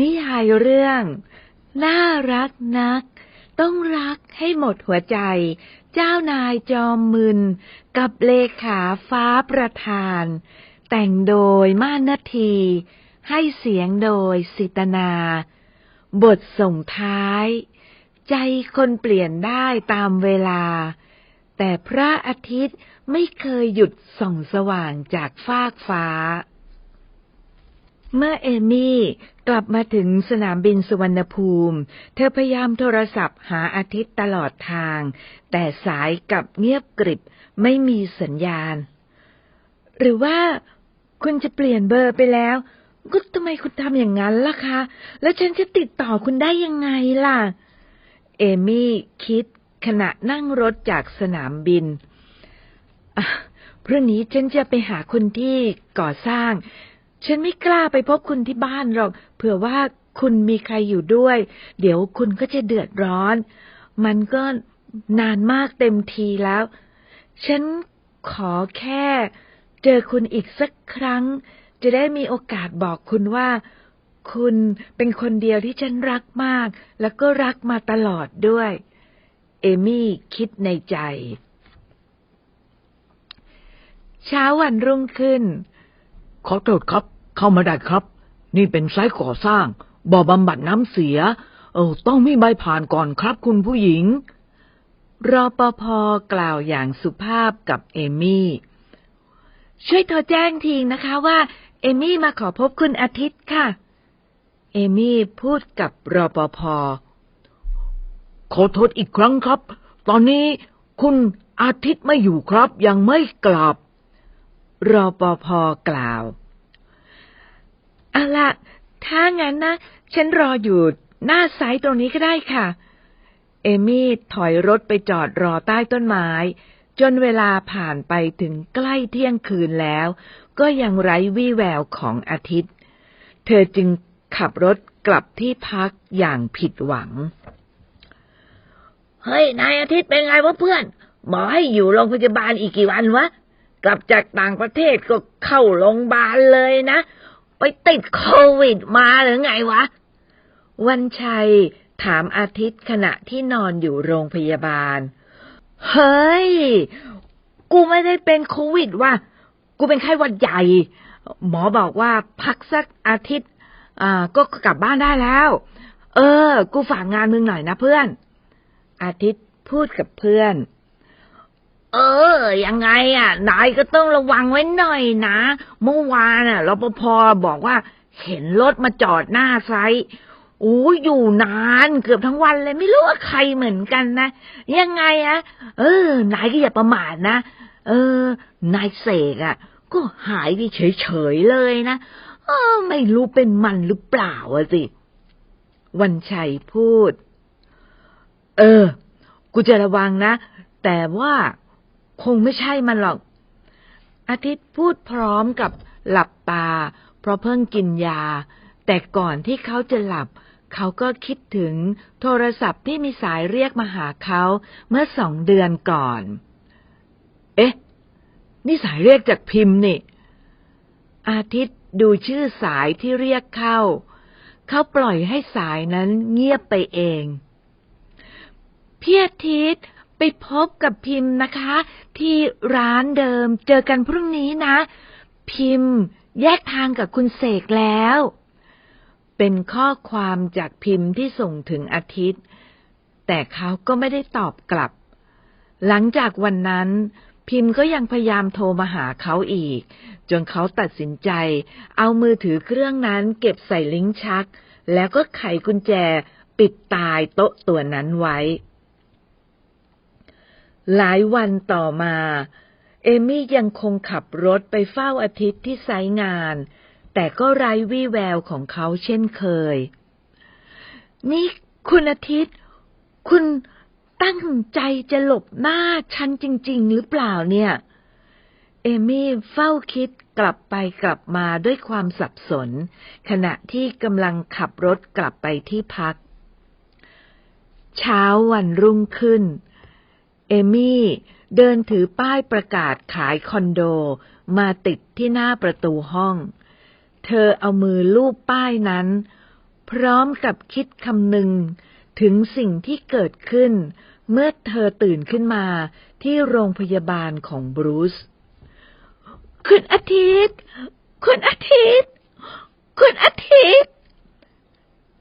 นิยายเรื่อง น่ารักนัก ต้องรักให้หมดหัวใจ เจ้านายจอมมึน กับเลขาฟ้าประธาน แต่งโดยม่านนาที ให้เสียงโดยสิตนา บทส่งท้าย ใจคนเปลี่ยนได้ตามเวลา แต่พระอาทิตย์ไม่เคยหยุดส่องสว่างจากฟากฟ้า เมื่อเอมี่กลับมาถึงสนามบินสุวรรณภูมิ เธอพยายามโทรศัพท์หาอาทิตย์ตลอดทาง แต่สายกับเงียบกริบไม่มีสัญญาณ หรือว่าคุณจะเปลี่ยนเบอร์ไปแล้ว ก็ทำไมคุณทำอย่างนั้นล่ะคะ แล้วฉันจะติดต่อคุณได้ยังไงล่ะ เอมี่คิดขณะนั่งรถจากสนามบินพรุ่งนี้ฉันจะไปหาคนที่ก่อสร้าง ฉันไม่กล้าไปพบคุณที่บ้านหรอก เผื่อว่าคุณมีใครอยู่ด้วย เดี๋ยวคุณก็จะเดือดร้อน มันก็นานมากเต็มทีแล้ว ฉันขอแค่เจอคุณอีกสักครั้ง จะได้มีโอกาสบอกคุณว่า คุณเป็นคนเดียวที่ฉันรักมาก แล้วก็รักมาตลอดด้วย เอมี่คิดในใจ เช้าวันรุ่งขึ้น ขอโทษครับ เข้ามาได้ครับ นี่เป็นไซต์ก่อสร้าง บ่อบำบัดน้ำเสีย เออ ต้องมีใบผ่านก่อนครับคุณผู้หญิง รอปภกล่าวอย่างสุภาพกับเอมี่ ช่วยโทรแจ้งทีนะคะว่า เอมี่มาขอพบคุณอาทิตย์ค่ะ เอมี่พูดกับรอปภขอโทษอีกครั้งครับ ตอนนี้คุณอาทิตย์ไม่อยู่ครับ ยังไม่กลับ รอปภกล่าว เอาละถ้างั้นนะ ฉันรออยู่หน้าไซต์ตรงนี้ก็ได้ค่ะ เอมี่ถอยรถไปจอดรอใต้ต้นไม้ จนเวลาผ่านไปถึงใกล้เที่ยงคืนแล้ว ก็ยังไร้วี่แววของอาทิตย์ เธอจึงขับรถกลับที่พักอย่างผิดหวัง เฮ้ย นายอาทิตย์เป็นไงวะเพื่อน หมอให้อยู่โรงพยาบาลอีกกี่วันวะ กลับจากต่างประเทศก็เข้าโรงพยาบาลเลยนะ ไปติดโควิดมาหรือไงวะ วันชัยถามอาทิตย์ขณะที่นอนอยู่โรงพยาบาล เฮ้ย กูไม่ได้เป็นโควิดว่ะ กูเป็นไข้หวัดใหญ่ หมอบอกว่าพักสักอาทิตย์อ่าก็กลับบ้านได้แล้ว เออ กูฝากงานมึงหน่อยนะเพื่อน อาทิตย์พูดกับเพื่อน เออ ยังไงอะ นายก็ต้องระวังไว้หน่อยนะ เมื่อวานอะรปภบอกว่า เห็นรถมาจอดหน้าไซต์โอ้ยอยู่นานเกือบทั้งวันเลยไม่รู้ว่าใครเหมือนกันนะ ยังไงอะเออ นายก็อย่าประมาทนะ เออ นายเสกอะก็หายไปเฉยๆเลยนะเออ ไม่รู้เป็นมันหรือเปล่าอะสิ วันชัยพูด เออ กูจะระวังนะ แต่ว่า คงไม่ใช่มันหรอก อาทิตย์พูดพร้อมกับหลับตา เพราะเพิ่งกินยา แต่ก่อนที่เขาจะหลับ เขาก็คิดถึงโทรศัพท์ที่มีสายเรียกมาหาเขาเมื่อสองเดือนก่อน เอ๊ะ นี่สายเรียกจากพิมพ์นี่ อาทิตย์ดูชื่อสายที่เรียกเข้า เขาปล่อยให้สายนั้นเงียบไปเองพี่อาทิตย์ ไปพบกับพิมพ์นะคะ ที่ร้านเดิมเจอกันพรุ่งนี้นะ พิมพ์ แยกทางกับคุณเสกแล้ว เป็นข้อความจากพิมพ์ที่ส่งถึงอาทิตย์ แต่เขาก็ไม่ได้ตอบกลับ หลังจากวันนั้น พิมพ์ก็ยังพยายามโทรมาหาเขาอีก จนเขาตัดสินใจ เอามือถือเครื่องนั้นเก็บใส่ลิ้นชัก แล้วก็ไขกุญแจปิดตายโต๊ะตัวนั้นไว้ หลายวันต่อมา เอมี่ยังคงขับรถไปเฝ้าอาทิตย์ที่ไซงาน แต่ก็ไร้วี่แววของเขาเช่นเคย นี่คุณอาทิตย์ คุณตั้งใจจะหลบหน้าฉันจริง ๆ หรือเปล่าเนี่ย เอมี่เฝ้าคิดกลับไปกลับมาด้วยความสับสน ขณะที่กำลังขับรถกลับไปที่พัก เช้าวันรุ่งขึ้นเอมี่ เดินถือป้ายประกาศขายคอนโด มาติดที่หน้าประตูห้อง เธอเอามือลูบป้ายนั้น พร้อมกับคิดคำหนึ่งถึงสิ่งที่เกิดขึ้น เมื่อเธอตื่นขึ้นมาที่โรงพยาบาลของบรูซคุณอาทิตย์ คุณอาทิตย์ คุณอาทิตย์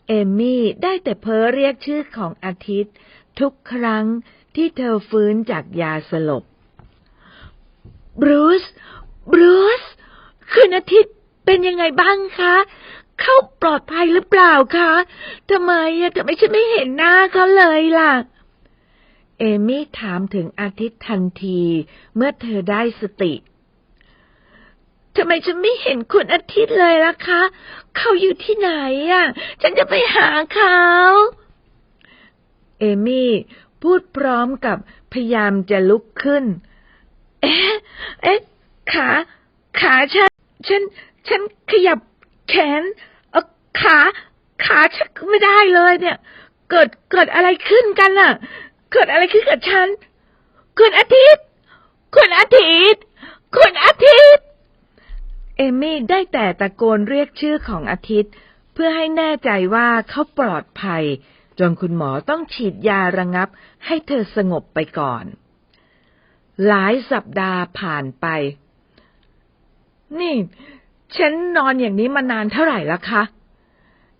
เอมี่ได้แต่เพ้อเรียกชื่อของอาทิตย์ ทุกครั้ง ที่เธอฟื้นจากยาสลบบรูซบรูซคุณอาทิตย์เป็นยังไงบ้างคะ เขาปลอดภัยหรือเปล่าคะทำไมอะทำไมฉันไม่เห็นหน้าเขาเลยล่ะ เอมี่ถามถึงอาทิตย์ทันที เมื่อเธอได้สติทำไมฉันไม่เห็นคุณอาทิตย์เลยล่ะคะ เขาอยู่ที่ไหนอะ ฉันจะไปหาเขา เอมี่ พูดพร้อมกับพยายามจะลุกขึ้น เอ๊ะ เอ๊ะ ขา ขาฉัน ฉัน ฉันขยับแขน เออขา ขาฉันไม่ได้เลยเนี่ย เกิด เกิดอะไรขึ้นกันน่ะ เกิดอะไรขึ้นกับฉัน คุณอาทิตย์ คุณอาทิตย์ คุณอาทิตย์ เอมี่ได้แต่ตะโกนเรียกชื่อของอาทิตย์ เพื่อให้แน่ใจว่าเขาปลอดภัย จนคุณหมอต้องฉีดยาระงับให้เธอสงบไปก่อน หลายสัปดาห์ผ่านไป นี่ ฉันนอนอย่างนี้มานานเท่าไหร่แล้วคะ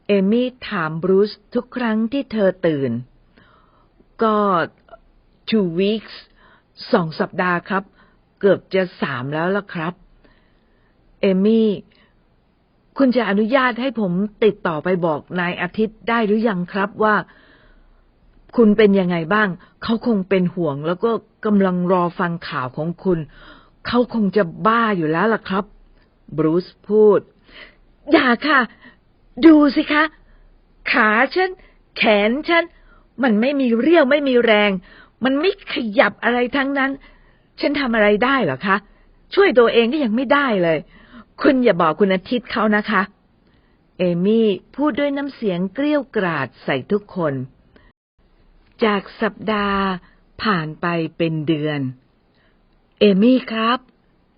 เอมี่ถามบรูซทุกครั้งที่เธอตื่น ก็ two weeks สองสัปดาห์ครับ เกือบจะสามแล้วล่ะครับ เอมี่ คุณจะอนุญาตให้ผมติดต่อไปบอกนายอาทิตย์ได้หรือยังครับว่า คุณเป็นยังไงบ้าง เขาคงเป็นห่วง แล้วก็กำลังรอฟังข่าวของคุณ เขาคงจะบ้าอยู่แล้วล่ะครับ บรูซพูด อย่าค่ะ ดูสิคะ ขาฉัน แขนฉัน มันไม่มีเรี่ยวไม่มีแรง มันไม่ขยับอะไรทั้งนั้น ฉันทำอะไรได้หรอคะ ช่วยตัวเองก็ยังไม่ได้เลย คุณอย่าบอกคุณอาทิตย์เขานะคะ เอมี่พูดด้วยน้ำเสียงเกลี้ยวกราดใส่ทุกคน จากสัปดาห์ผ่านไปเป็นเดือน เอมี่ครับ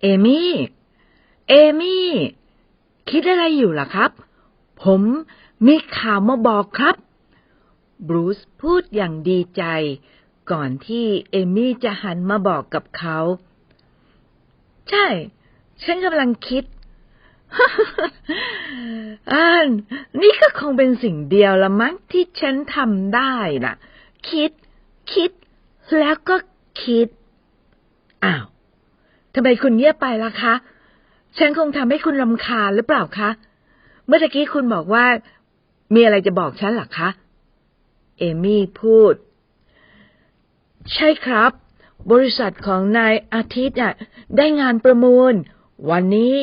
เอมี่ เอมี่ คิดอะไรอยู่ล่ะครับ ผมมีข่าวมาบอกครับ บรูซพูดอย่างดีใจ ก่อนที่เอมี่จะหันมาบอกกับเขา ใช่ ฉันกำลังคิด อ่านนี่ก็คงเป็นสิ่งเดียวละมั้งที่ฉันทำได้น่ะ คิด คิด แล้วก็คิด อ้าวทำไมคุณเงียบไปล่ะคะ ฉันคงทำให้คุณลำคาญหรือเปล่าคะ เมื่อตะกี้คุณบอกว่า มีอะไรจะบอกฉันหรอคะ เอมี่พูด ใช่ครับ บริษัทของนายอาทิตย์อะได้งานประมูล วันนี้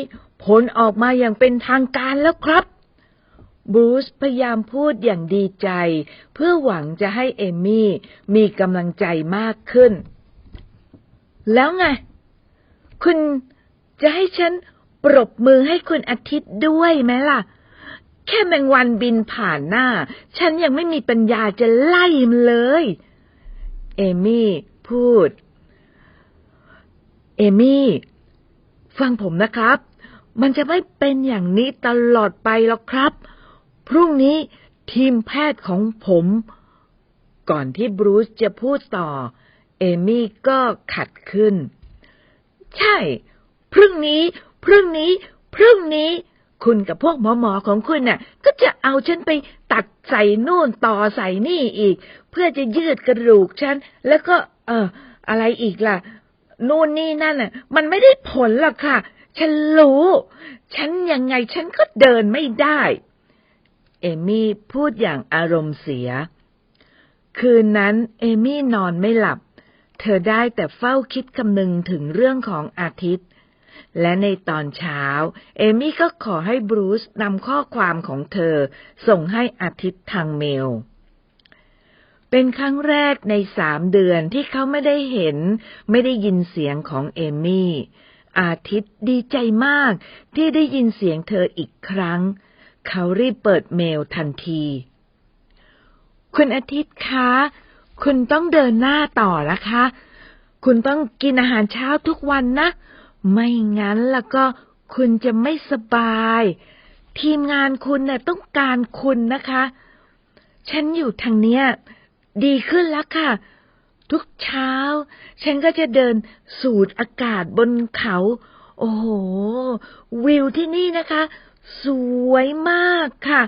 ผลออกมาอย่างเป็นทางการแล้วครับบรูซพยายามพูดอย่างดีใจ เพื่อหวังจะให้เอมี่มีกำลังใจมากขึ้น แล้วไง คุณจะให้ฉันปรบมือให้คุณอาทิตย์ด้วยไหมล่ะ แค่แมงวันบินผ่านหน้า ฉันยังไม่มีปัญญาจะไล่มันเลย เอมี่พูด เอมี่ ฟังผมนะครับ มันจะไม่เป็นอย่างนี้ตลอดไปหรอกครับ พรุ่งนี้ทีมแพทย์ของผม ก่อนที่บรูซจะพูดต่อ เอมี่ก็ขัดขึ้น ใช่ พรุ่งนี้ พรุ่งนี้ พรุ่งนี้ คุณกับพวกหมอหมอของคุณน่ะ ก็จะเอาฉันไปตัดใส่นู่นต่อใส่นี่อีก เพื่อจะยืดกระดูกฉัน แล้วก็ เอออะไรอีกล่ะ นู่นนี่นั่นน่ะ มันไม่ได้ผลหรอกค่ะ ฉันรู้ ฉันยังไงฉันก็เดินไม่ได้ เอมี่พูดอย่างอารมณ์เสีย คืนนั้นเอมี่นอนไม่หลับ เธอได้แต่เฝ้าคิดคำนึงถึงเรื่องของอาทิตย์ และในตอนเช้า เอมี่ก็ขอให้บรูซนำข้อความของเธอส่งให้อาทิตย์ทางเมลเป็นครั้งแรกในสามเดือนที่เขาไม่ได้เห็น ไม่ได้ยินเสียงของเอมี่ อาทิตย์ดีใจมากที่ได้ยินเสียงเธออีกครั้ง เขารีบเปิดเมลทันที คุณอาทิตย์คะ คุณต้องเดินหน้าต่อนะคะ คุณต้องกินอาหารเช้าทุกวันนะ ไม่งั้นแล้วก็คุณจะไม่สบาย ทีมงานคุณน่ะต้องการคุณนะคะ ฉันอยู่ทางเนี้ย ดีขึ้นแล้วค่ะ ทุกเช้า ฉันก็จะเดินสูดอากาศบนเขา โอ้โห วิวที่นี่นะคะ สวยมากค่ะ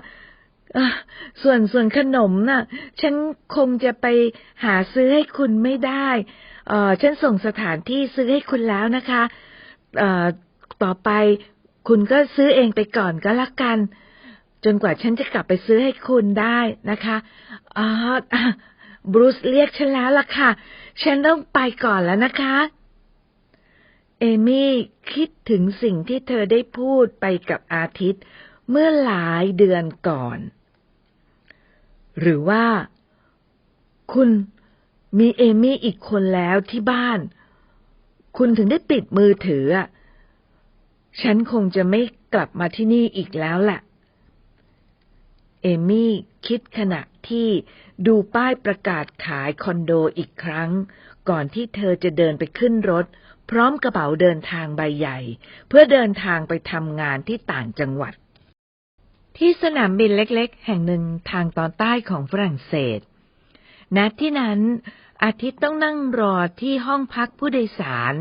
ส่วนส่วนขนมน่ะ ฉันคงจะไปหาซื้อให้คุณไม่ได้เออฉันส่งสถานที่ซื้อให้คุณแล้วนะคะเออต่อไปคุณก็ซื้อเองไปก่อนก็แล้วกัน จนกว่าฉันจะกลับไปซื้อให้คุณได้นะคะอ๋อ บรูซเรียกฉันแล้วล่ะค่ะ ฉันต้องไปก่อนแล้วนะคะ เอมี่คิดถึงสิ่งที่เธอได้พูดไปกับอาทิตย์ เมื่อหลายเดือนก่อน หรือว่า คุณมีเอมี่อีกคนแล้วที่บ้าน คุณถึงได้ปิดมือถือ ฉันคงจะไม่กลับมาที่นี่อีกแล้วแหละ เอมี่คิดขณะที่ดูป้ายประกาศขายคอนโดอีกครั้ง ก่อนที่เธอจะเดินไปขึ้นรถ พร้อมกระเป๋าเดินทางใบใหญ่ เพื่อเดินทางไปทำงานที่ต่างจังหวัด ที่สนามบินเล็กๆ แห่งหนึ่งทางตอนใต้ของฝรั่งเศสณที่นั้นอาทิตย์ต้องนั่งรอที่ห้องพักผู้โดยสาร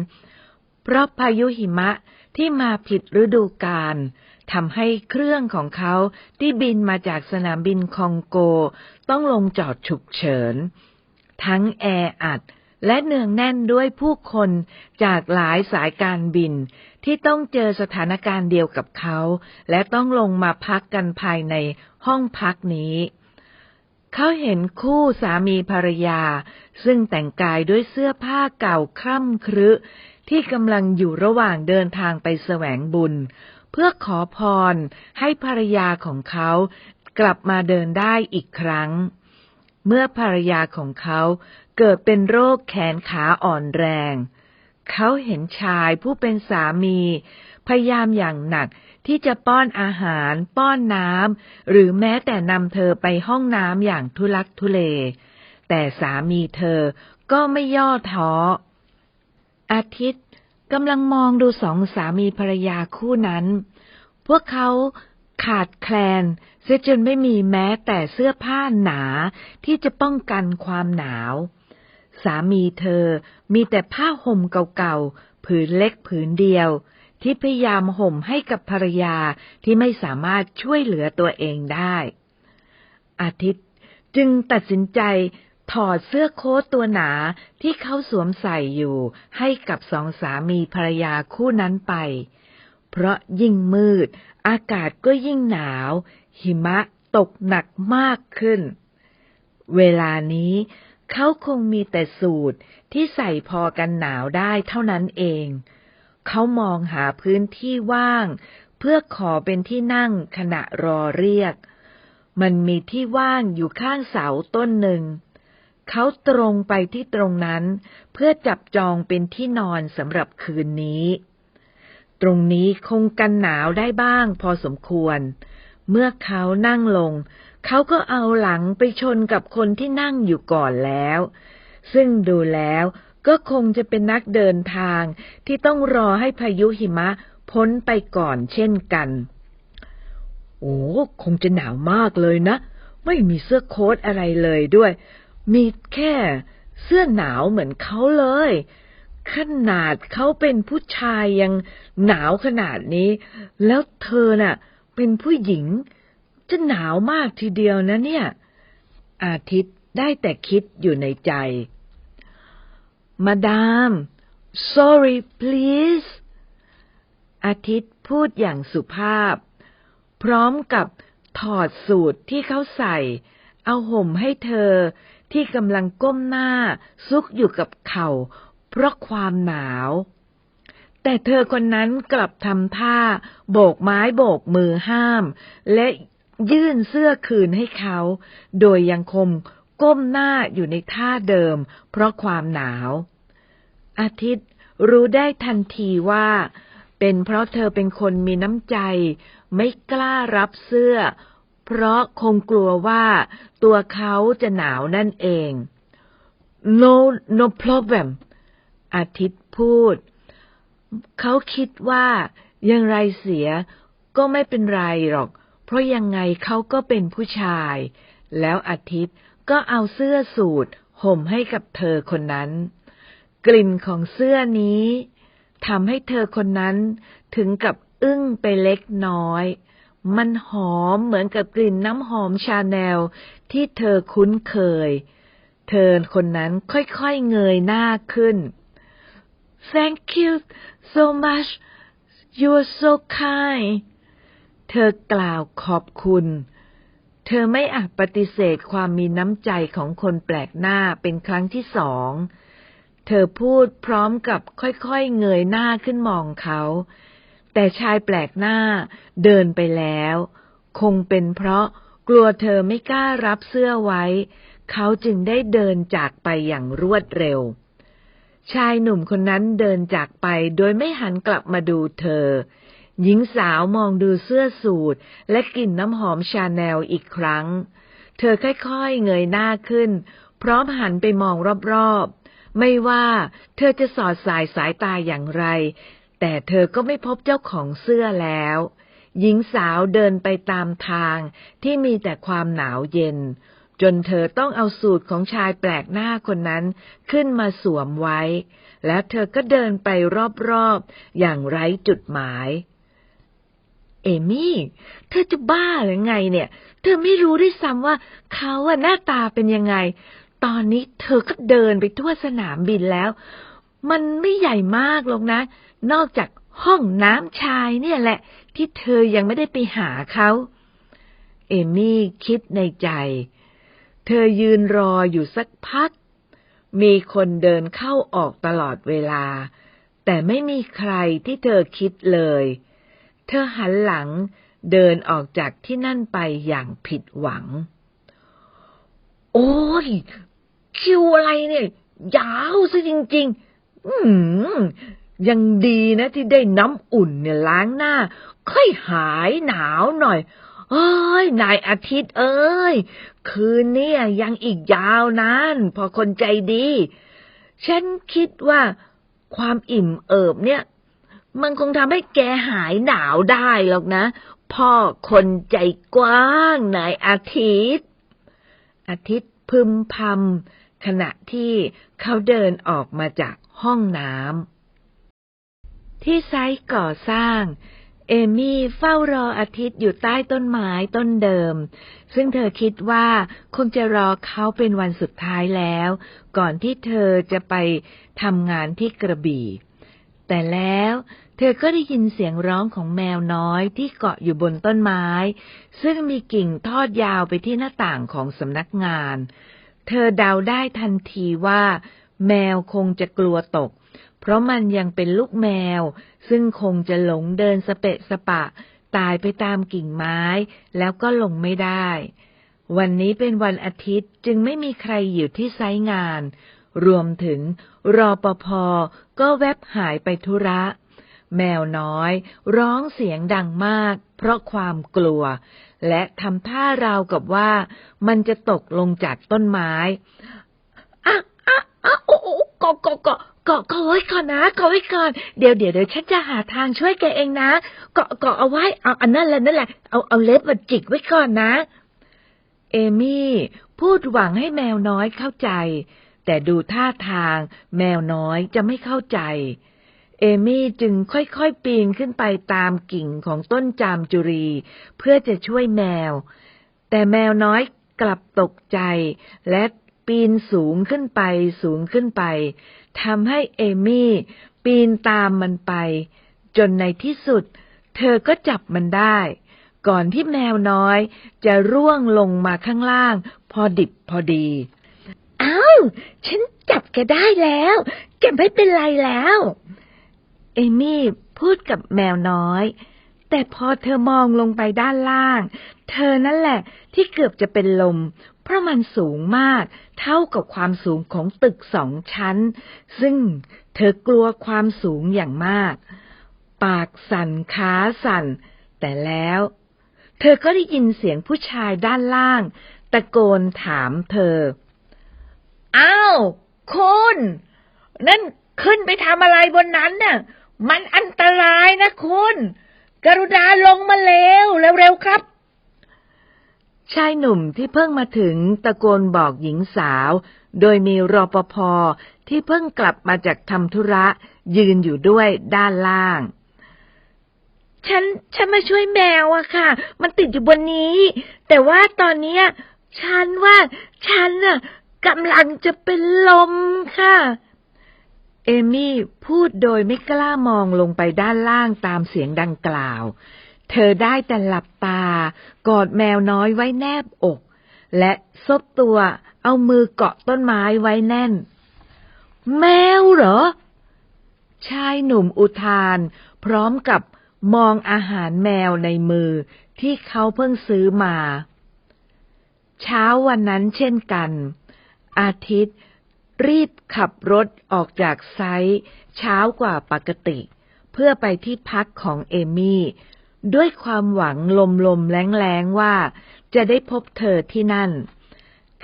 เพราะพายุหิมะที่มาผิดฤดูกาล ทำให้เครื่องของเขาที่บินมาจากสนามบินคองโก ต้องลงจอดฉุกเฉิน ทั้งแออัดและเนืองแน่นด้วยผู้คนจากหลายสายการบินที่ต้องเจอสถานการณ์เดียวกับเขา และต้องลงมาพักกันภายในห้องพักนี้ เขาเห็นคู่สามีภรรยา ซึ่งแต่งกายด้วยเสื้อผ้าเก่าคร่ำครึที่กำลังอยู่ระหว่างเดินทางไปแสวงบุญ เพื่อขอพรให้ภรรยาของเขากลับมาเดินได้อีกครั้ง เมื่อภรรยาของเขาเกิดเป็นโรคแขนขาอ่อนแรง เขาเห็นชายผู้เป็นสามี พยายามอย่างหนักที่จะป้อนอาหาร ป้อนน้ำ หรือแม้แต่นำเธอไปห้องน้ำอย่างทุลักทุเล แต่สามีเธอก็ไม่ย่อท้อ อาทิตย์ กำลังมองดูสองสามีภรรยาคู่นั้น พวกเขาขาดแคลนเสียจนไม่มีแม้แต่เสื้อผ้าหนาที่จะป้องกันความหนาว สามีเธอมีแต่ผ้าห่มเก่าๆ ผืนเล็กผืนเดียว ที่พยายามห่มให้กับภรรยาที่ไม่สามารถช่วยเหลือตัวเองได้ อาทิตย์จึงตัดสินใจ ถอดเสื้อโค้ทตัวหนาที่เขาสวมใส่อยู่ให้กับสองสามีภรรยาคู่นั้นไป เพราะยิ่งมืด อากาศก็ยิ่งหนาว หิมะตกหนักมากขึ้น เวลานี้เขาคงมีแต่สูตรที่ใส่พอกันหนาวได้เท่านั้นเอง เขามองหาพื้นที่ว่าง เพื่อขอเป็นที่นั่งขณะรอเรียก มันมีที่ว่างอยู่ข้างเสาต้นหนึ่ง เขาตรงไปที่ตรงนั้น เพื่อจับจองเป็นที่นอนสำหรับคืนนี้ ตรงนี้คงกันหนาวได้บ้างพอสมควร เมื่อเขานั่งลง เขาก็เอาหลังไปชนกับคนที่นั่งอยู่ก่อนแล้ว ซึ่งดูแล้วก็คงจะเป็นนักเดินทางที่ต้องรอให้พายุหิมะพ้นไปก่อนเช่นกัน โอ้ คงจะหนาวมากเลยนะ ไม่มีเสื้อโค้ทอะไรเลยด้วย มีแค่เสื้อหนาวเหมือนเขาเลย ขนาดเขาเป็นผู้ชายยังหนาวขนาดนี้ แล้วเธอน่ะ เป็นผู้หญิง จะหนาวมากทีเดียวนะเนี่ย อาทิตย์ได้แต่คิดอยู่ในใจ มาดาม sorry please อาทิตย์พูดอย่างสุภาพ พร้อมกับถอดสูตรที่เขาใส่ เอาห่มให้เธอ ที่กำลังก้มหน้าซุกอยู่กับเข่า เพราะความหนาว แต่เธอคนนั้นกลับทำท่า โบกไม้โบกมือห้าม และยื่นเสื้อคืนให้เขา โดยยังคงก้มหน้าอยู่ในท่าเดิม เพราะความหนาว อาทิตย์รู้ได้ทันทีว่า เป็นเพราะเธอเป็นคนมีน้ำใจ ไม่กล้ารับเสื้อ เพราะคงกลัวว่าตัวเขาจะหนาวนั่นเอง no no problem อาทิตย์พูด เขาคิดว่าอย่างไรเสียก็ไม่เป็นไรหรอก เพราะยังไงเขาก็เป็นผู้ชาย แล้วอาทิตย์ก็เอาเสื้อสูทห่มให้กับเธอคนนั้น กลิ่นของเสื้อนี้ทำให้เธอคนนั้นถึงกับอึ้งไปเล็กน้อย มันหอมเหมือนกับกลิ่นน้ำหอมชาแนลที่เธอคุ้นเคย เธอคนนั้นค่อยๆเงยหน้าขึ้น Thank you so much you're so kind เธอกล่าวขอบคุณ เธอไม่อาจปฏิเสธความมีน้ำใจของคนแปลกหน้าเป็นครั้งที่สอง เธอพูดพร้อมกับค่อยๆเงยหน้าขึ้นมองเขา แต่ชายแปลกหน้าเดินไปแล้ว คงเป็นเพราะกลัวเธอไม่กล้ารับเสื้อไว้ เขาจึงได้เดินจากไปอย่างรวดเร็ว ชายหนุ่มคนนั้นเดินจากไปโดยไม่หันกลับมาดูเธอ หญิงสาวมองดูเสื้อสูทและกลิ่นน้ำหอมชาแนลอีกครั้ง เธอค่อยๆเงยหน้าขึ้น พร้อมหันไปมองรอบๆ ไม่ว่าเธอจะสอดสายสายตาอย่างไร แต่เธอก็ไม่พบเจ้าของเสื้อแล้ว หญิงสาวเดินไปตามทางที่มีแต่ความหนาวเย็น จนเธอต้องเอาสูตรของชายแปลกหน้าคนนั้นขึ้นมาสวมไว้ แล้วเธอก็เดินไปรอบๆ อย่างไร้จุดหมาย เอมี่ เธอจะบ้าหรือไงเนี่ย เธอไม่รู้ด้วยซ้ำว่าเขาอะหน้าตาเป็นยังไง ตอนนี้เธอก็เดินไปทั่วสนามบินแล้ว มันไม่ใหญ่มากหรอกนะ นอกจากห้องน้ำชายเนี่ยแหละ ที่เธอยังไม่ได้ไปหาเขา เอมี่คิดในใจ เธอยืนรออยู่สักพัก มีคนเดินเข้าออกตลอดเวลา แต่ไม่มีใครที่เธอคิดเลย เธอหันหลังเดินออกจากที่นั่นไปอย่างผิดหวัง โอ้ย คิวอะไรเนี่ย ยาวซะจริง ๆ อืมยังดีนะที่ได้น้ำอุ่นเนี่ยล้างหน้า ค่อยหายหนาวหน่อย เอ้ย นายอาทิตย์เอ้ย คืนเนี่ยยังอีกยาวนานพอคนใจดี ฉันคิดว่าความอิ่มเอิบเนี่ย มันคงทำให้แกหายหนาวได้หรอกนะ พ่อคนใจกว้างนายอาทิตย์ อาทิตย์พึมพำขณะที่เขาเดินออกมาจาก ห้องน้ำที่ไซต์ก่อสร้าง เอมี่เฝ้ารออาทิตย์อยู่ใต้ต้นไม้ต้นเดิม ซึ่งเธอคิดว่าคงจะรอเขาเป็นวันสุดท้ายแล้ว ก่อนที่เธอจะไปทำงานที่กระบี่ แต่แล้วเธอก็ได้ยินเสียงร้องของแมวน้อยที่เกาะอยู่บนต้นไม้ ซึ่งมีกิ่งทอดยาวไปที่หน้าต่างของสำนักงาน เธอเดาได้ทันทีว่า แมวคงจะกลัวตก เพราะมันยังเป็นลูกแมว ซึ่งคงจะหลงเดินสเปะสปะ ตายไปตามกิ่งไม้ แล้วก็ลงไม่ได้ วันนี้เป็นวันอาทิตย์จึงไม่มีใครอยู่ที่ไซงาน รวมถึงรอปภก็แวบหายไปธุระ แมวน้อย ร้องเสียงดังมาก เพราะความกลัว และทำท่าราวกับว่า มันจะตกลงจากต้นไม้ อะอโอ้โอ้กาะเกาะเกาะเกาะเกาะไว้ก่อนนะเกาะไว้ก่อนเดี๋ยวเดี๋ยวเดี๋ยวฉันจะหาทางช่วยแกเองนะเกาะเกาะเอาไว้เอาอันนั้นแหละนั่นแหละเอาเอาเล็บมาจิกไว้ก่อนนะ เอมี่พูดหวังให้แมวน้อยเข้าใจ แต่ดูท่าทางแมวน้อยจะไม่เข้าใจ เอมี่จึงค่อยๆปีนขึ้นไปตามกิ่งของต้นจามจุรี เพื่อจะช่วยแมว แต่แมวน้อยกลับตกใจและ ปีนสูงขึ้นไปสูงขึ้นไปทำให้เอมี่ปีนตามมันไป จนในที่สุด เธอก็จับมันได้ ก่อนที่แมวน้อยจะร่วงลงมาข้างล่าง พอดิบพอดี อ้าว ฉันจับแกได้แล้วแกไม่เป็นไรแล้ว เอมี่พูดกับแมวน้อย แต่พอเธอมองลงไปด้านล่าง เธอนั่นแหละที่เกือบจะเป็นลม เพราะมันสูงมาก เท่ากับความสูงของตึกสองชั้น ซึ่งเธอกลัวความสูงอย่างมาก ปากสั่นขาสั่น แต่แล้ว เธอก็ได้ยินเสียงผู้ชายด้านล่าง ตะโกนถามเธอ อ้าว คุณ นั่นขึ้นไปทำอะไรบนนั้นน่ะ มันอันตรายนะคุณ กรุณาลงมาเร็วเร็วๆครับ ชายหนุ่มที่เพิ่งมาถึงตะโกนบอกหญิงสาว โดยมีรปภที่เพิ่งกลับมาจากทำธุระยืนอยู่ด้วยด้านล่าง ฉันฉันมาช่วยแมวอะค่ะ มันติดอยู่บนนี้ แต่ว่าตอนเนี้ยฉันว่าฉันน่ะกำลังจะเป็นลมค่ะ เอมี่พูดโดยไม่กล้ามองลงไปด้านล่างตามเสียงดังกล่าว เธอได้แต่หลับตากอดแมวน้อยไว้แนบอก และซบตัวเอามือเกาะต้นไม้ไว้แน่น แมวเหรอ ชายหนุ่มอุทาน พร้อมกับมองอาหารแมวในมือที่เขาเพิ่งซื้อมา เช้าวันนั้นเช่นกัน อาทิตย์ รีบขับรถออกจากไซต์เช้ากว่าปกติ เพื่อไปที่พักของเอมี่ ด้วยความหวังลมๆแรงๆว่า จะได้พบเธอที่นั่น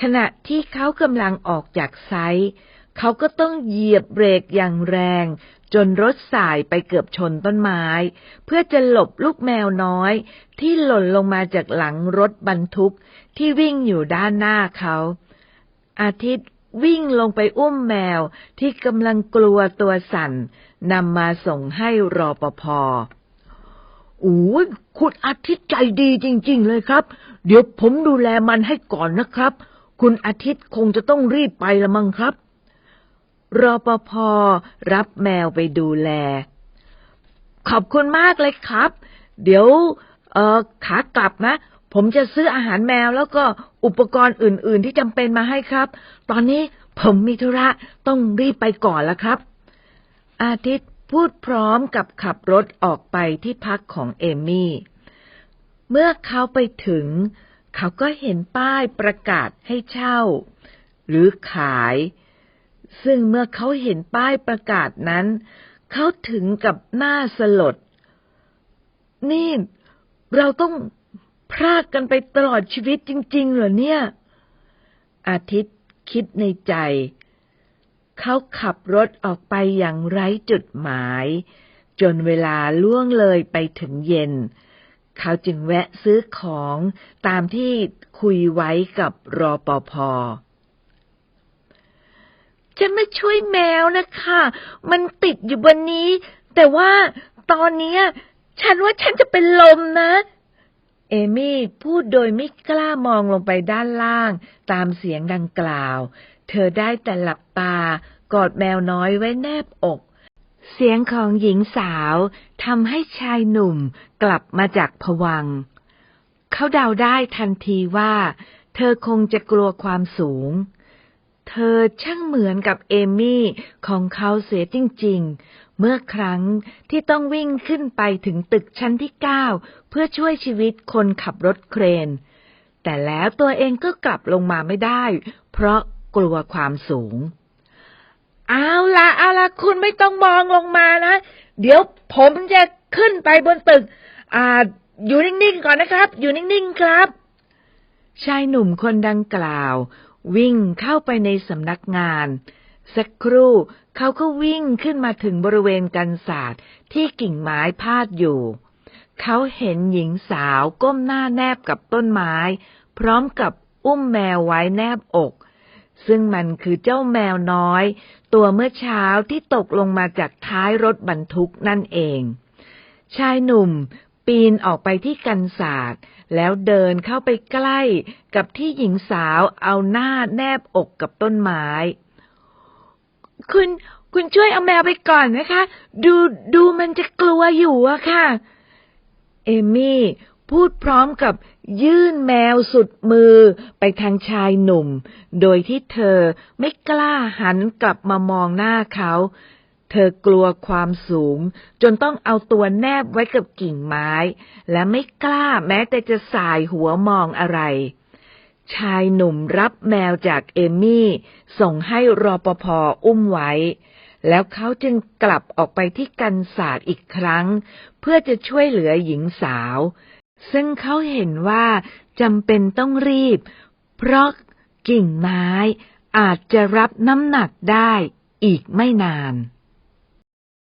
ขณะที่เขากำลังออกจากไซต์เขาก็ต้องเหยียบเบรกอย่างแรง จนรถสายไปเกือบชนต้นไม้ เพื่อจะหลบลูกแมวน้อย ที่หล่นลงมาจากหลังรถบรรทุกที่วิ่งอยู่ด้านหน้าเขา อาทิตย์ วิ่งลงไปอุ้มแมวที่กำลังกลัวตัวสั่นนำมาส่งให้รอปภโอ้คุณอาทิตย์ใจดีจริง ๆ เลยครับ เดี๋ยวผมดูแลมันให้ก่อนนะครับ คุณอาทิตย์คงจะต้องรีบไปละมั้งครับ รอปภรับแมวไปดูแล ขอบคุณมากเลยครับ เดี๋ยว เออขากลับนะ ผมจะซื้ออาหารแมวแล้วก็อุปกรณ์อื่น ๆ ที่จำเป็นมาให้ครับ ตอนนี้ผมมีธุระต้องรีบไปก่อนแล้วครับ อาทิตย์พูดพร้อมกับขับรถออกไปที่พักของเอมี่ เมื่อเขาไปถึง เขาก็เห็นป้ายประกาศให้เช่า หรือขาย ซึ่งเมื่อเขาเห็นป้ายประกาศนั้น เขาถึงกับหน้าสลด นี่ เราต้อง พรากกันไปตลอดชีวิตจริง ๆ เหรอเนี่ย อาทิตย์คิดในใจ เขาขับรถออกไปอย่างไร้จุดหมาย จนเวลาล่วงเลยไปถึงเย็น เขาจึงแวะซื้อของตามที่คุยไว้กับรอปภจะมาช่วยแมวนะคะ มันติดอยู่บนนี้ แต่ว่าตอนนี้ฉันว่าฉันจะเป็นลมนะ เอมี่พูดโดยไม่กล้ามองลงไปด้านล่าง ตามเสียงดังกล่าว เธอได้แต่หลับตากอดแมวน้อยไว้แนบอก เสียงของหญิงสาวทำให้ชายหนุ่มกลับมาจากผวัง เขาเดาได้ทันทีว่า เธอคงจะกลัวความสูง เธอช่างเหมือนกับเอมี่ของเขาเสียจริง ๆ เมื่อครั้งที่ต้องวิ่งขึ้นไปถึงตึกชั้นที่เก้าเพื่อช่วยชีวิตคนขับรถเครน แต่แล้วตัวเองก็กลับลงมาไม่ได้ เพราะกลัวความสูง เอาละเอาละคุณไม่ต้องมองลงมานะ เดี๋ยวผมจะขึ้นไปบนตึก อ่า อยู่นิ่งๆก่อนนะครับ อยู่นิ่งๆครับ ชายหนุ่มคนดังกล่าว วิ่งเข้าไปในสำนักงาน สักครู่เขาก็วิ่งขึ้นมาถึงบริเวณกันศาสตร์ที่กิ่งไม้พาดอยู่ เขาเห็นหญิงสาวก้มหน้าแนบกับต้นไม้ พร้อมกับอุ้มแมวไว้แนบอก ซึ่งมันคือเจ้าแมวน้อย ตัวเมื่อเช้าที่ตกลงมาจากท้ายรถบรรทุกนั่นเอง ชายหนุ่มปีนออกไปที่กันศาสตร์แล้วเดินเข้าไปใกล้กับที่หญิงสาวเอาหน้าแนบอกกับต้นไม้ คุณ คุณช่วยเอาแมวไปก่อนนะคะ ดูดูมันจะกลัวอยู่อะค่ะ เอมี่พูดพร้อมกับยื่นแมวสุดมือไปทางชายหนุ่ม โดยที่เธอไม่กล้าหันกลับมามองหน้าเขา เธอกลัวความสูง จนต้องเอาตัวแนบไว้กับกิ่งไม้ และไม่กล้าแม้แต่จะสายหัวมองอะไร ชายหนุ่มรับแมวจากเอมี่ ส่งให้รอปภอุ้มไว้ แล้วเขาจึงกลับออกไปที่กันศาสตร์อีกครั้ง เพื่อจะช่วยเหลือหญิงสาว ซึ่งเขาเห็นว่าจำเป็นต้องรีบ เพราะกิ่งไม้อาจจะรับน้ำหนักได้อีกไม่นาน